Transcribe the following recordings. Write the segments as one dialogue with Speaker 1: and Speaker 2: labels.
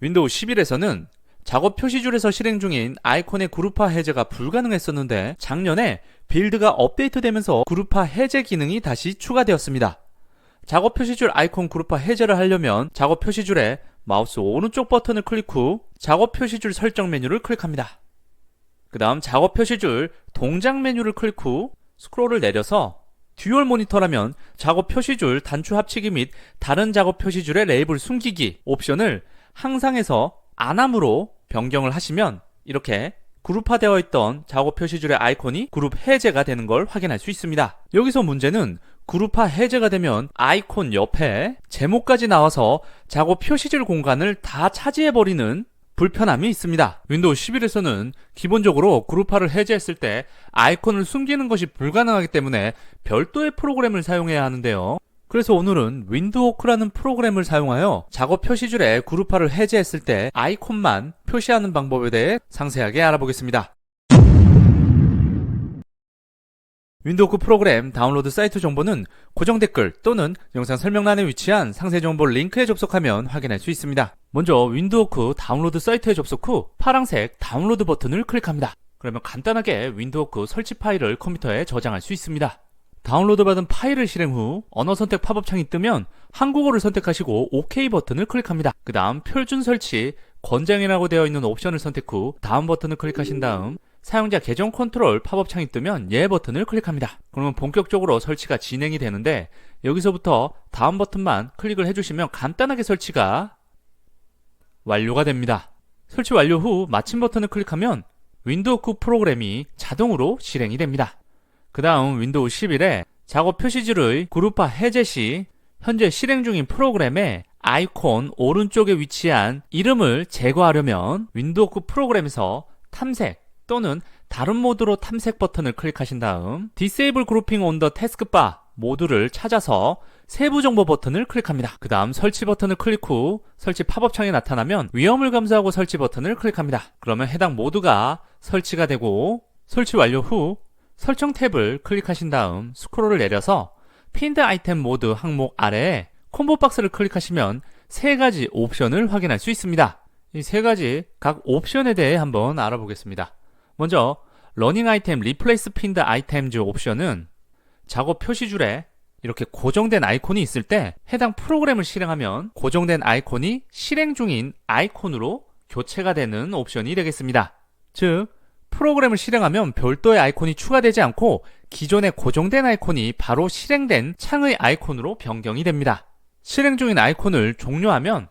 Speaker 1: 윈도우 11에서는 작업 표시줄에서 실행 중인 아이콘의 그룹화 해제가 불가능했었는데 작년에 빌드가 업데이트되면서 그룹화 해제 기능이 다시 추가되었습니다. 작업 표시줄 아이콘 그룹화 해제를 하려면 작업 표시줄에 마우스 오른쪽 버튼을 클릭 후 작업 표시줄 설정 메뉴를 클릭합니다. 그 다음 작업 표시줄 동작 메뉴를 클릭 후 스크롤을 내려서 듀얼 모니터라면 작업 표시줄 단추 합치기 및 다른 작업 표시줄의 레이블 숨기기 옵션을 항상에서 안함으로 변경을 하시면 이렇게 그룹화되어 있던 작업 표시줄의 아이콘이 그룹 해제가 되는 걸 확인할 수 있습니다. 여기서 문제는 그룹화 해제가 되면 아이콘 옆에 제목까지 나와서 작업 표시줄 공간을 다 차지해버리는 불편함이 있습니다. 윈도우 11에서는 기본적으로 그룹화를 해제했을 때 아이콘을 숨기는 것이 불가능하기 때문에 별도의 프로그램을 사용해야 하는데요. 그래서 오늘은 윈도우크라는 프로그램을 사용하여 작업 표시줄에 그룹화를 해제했을 때 아이콘만 표시하는 방법에 대해 상세하게 알아보겠습니다. 윈도우크 프로그램 다운로드 사이트 정보는 고정 댓글 또는 영상 설명란에 위치한 상세 정보 링크에 접속하면 확인할 수 있습니다. 먼저 윈도우크 다운로드 사이트에 접속 후 파란색 다운로드 버튼을 클릭합니다. 그러면 간단하게 윈도우크 설치 파일을 컴퓨터에 저장할 수 있습니다. 다운로드 받은 파일을 실행 후 언어 선택 팝업창이 뜨면 한국어를 선택하시고 OK 버튼을 클릭합니다. 그 다음 표준 설치, 권장이라고 되어 있는 옵션을 선택 후 다음 버튼을 클릭하신 다음 사용자 계정 컨트롤 팝업창이 뜨면 예 버튼을 클릭합니다. 그러면 본격적으로 설치가 진행이 되는데 여기서부터 다음 버튼만 클릭을 해주시면 간단하게 설치가 완료가 됩니다. 설치 완료 후 마침 버튼을 클릭하면 윈도우 크 프로그램이 자동으로 실행이 됩니다. 그 다음 윈도우 11에 작업 표시줄의 그룹화 해제 시 현재 실행 중인 프로그램의 아이콘 오른쪽에 위치한 이름을 제거하려면 윈도우 크 프로그램에서 탐색 또는 다른 모드로 탐색 버튼을 클릭하신 다음 Grouping on the Taskbar 모드를 찾아서 세부 정보 버튼을 클릭합니다. 그 다음 설치 버튼을 클릭 후 설치 팝업창이 나타나면 위험을 감소하고 설치 버튼을 클릭합니다. 그러면 해당 모드가 설치가 되고 설치 완료 후 설정 탭을 클릭하신 다음 스크롤을 내려서 핀드 아이템 모드 항목 아래에 콤보 박스를 클릭하시면 세 가지 옵션을 확인할 수 있습니다. 이 세 가지 각 옵션에 대해 한번 알아보겠습니다. 먼저 러닝 아이템 리플레이스 핀드 아이템즈 옵션은 작업 표시줄에 이렇게 고정된 아이콘이 있을 때 해당 프로그램을 실행하면 고정된 아이콘이 실행 중인 아이콘으로 교체가 되는 옵션이 되겠습니다. 즉 프로그램을 실행하면 별도의 아이콘이 추가되지 않고 기존의 고정된 아이콘이 바로 실행된 창의 아이콘으로 변경이 됩니다. 실행 중인 아이콘을 종료하면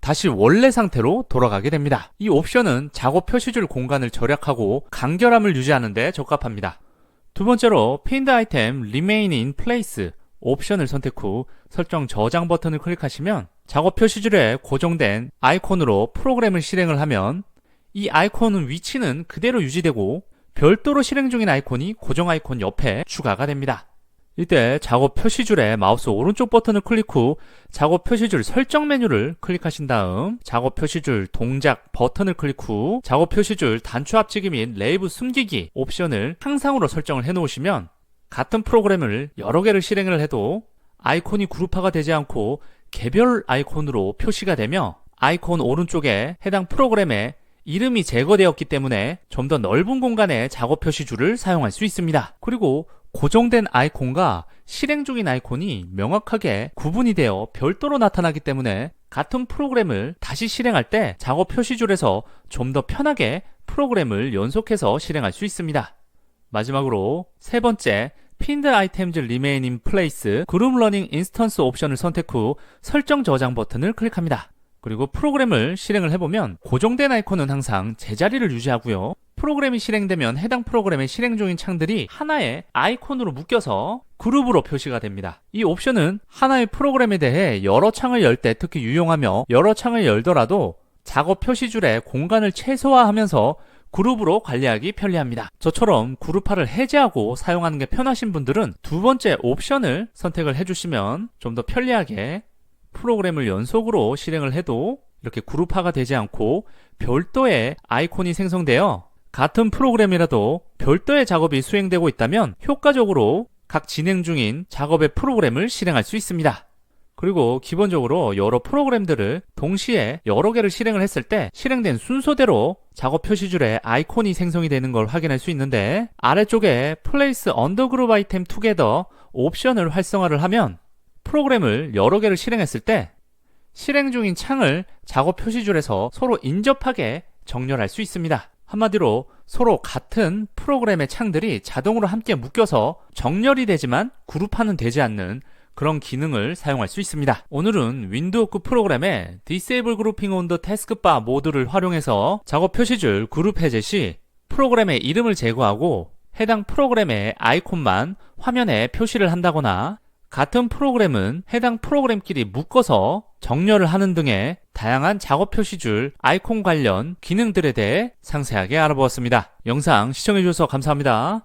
Speaker 1: 다시 원래 상태로 돌아가게 됩니다. 이 옵션은 작업 표시줄 공간을 절약하고 간결함을 유지하는 데 적합합니다. 두 번째로 pinned item remain in place 옵션을 선택 후 설정 저장 버튼을 클릭하시면 작업 표시줄에 고정된 아이콘으로 프로그램을 실행을 하면 이 아이콘은 위치는 그대로 유지되고 별도로 실행 중인 아이콘이 고정 아이콘 옆에 추가가 됩니다. 이때 작업 표시줄에 마우스 오른쪽 버튼을 클릭 후 작업 표시줄 설정 메뉴를 클릭하신 다음 작업 표시줄 동작 버튼을 클릭 후 작업 표시줄 단추 합치기 및 레이브 숨기기 옵션을 항상으로 설정을 해 놓으시면 같은 프로그램을 여러 개를 실행을 해도 아이콘이 그룹화가 되지 않고 개별 아이콘으로 표시가 되며 아이콘 오른쪽에 해당 프로그램의 이름이 제거되었기 때문에 좀 더 넓은 공간의 작업 표시줄을 사용할 수 있습니다. 그리고 고정된 아이콘과 실행 중인 아이콘이 명확하게 구분이 되어 별도로 나타나기 때문에 같은 프로그램을 다시 실행할 때 작업 표시줄에서 좀 더 편하게 프로그램을 연속해서 실행할 수 있습니다. 마지막으로 세 번째 Pinned Items Remain in Place 그룹 러닝 인스턴스 옵션을 선택 후 설정 저장 버튼을 클릭합니다. 그리고 프로그램을 실행을 해보면 고정된 아이콘은 항상 제자리를 유지하고요. 프로그램이 실행되면 해당 프로그램의 실행 중인 창들이 하나의 아이콘으로 묶여서 그룹으로 표시가 됩니다. 이 옵션은 하나의 프로그램에 대해 여러 창을 열 때 특히 유용하며 여러 창을 열더라도 작업 표시줄에 공간을 최소화하면서 그룹으로 관리하기 편리합니다. 저처럼 그룹화를 해제하고 사용하는 게 편하신 분들은 두 번째 옵션을 선택을 해주시면 좀 더 편리하게 프로그램을 연속으로 실행을 해도 이렇게 그룹화가 되지 않고 별도의 아이콘이 생성되어 같은 프로그램이라도 별도의 작업이 수행되고 있다면 효과적으로 각 진행 중인 작업의 프로그램을 실행할 수 있습니다. 그리고 기본적으로 여러 프로그램들을 동시에 여러 개를 실행을 했을 때 실행된 순서대로 작업 표시줄에 아이콘이 생성이 되는 걸 확인할 수 있는데 아래쪽에 Place Undergroup Item Together 옵션을 활성화를 하면 프로그램을 여러 개를 실행했을 때 실행 중인 창을 작업 표시줄에서 서로 인접하게 정렬할 수 있습니다. 한마디로 서로 같은 프로그램의 창들이 자동으로 함께 묶여서 정렬이 되지만 그룹화는 되지 않는 그런 기능을 사용할 수 있습니다. 오늘은 윈도우 9 프로그램의 Disable Grouping on the Taskbar 모드를 활용해서 작업 표시줄 그룹 해제 시 프로그램의 이름을 제거하고 해당 프로그램의 아이콘만 화면에 표시를 한다거나 같은 프로그램은 해당 프로그램끼리 묶어서 정렬을 하는 등의 다양한 작업 표시줄 아이콘 관련 기능들에 대해 상세하게 알아보았습니다. 영상 시청해주셔서 감사합니다.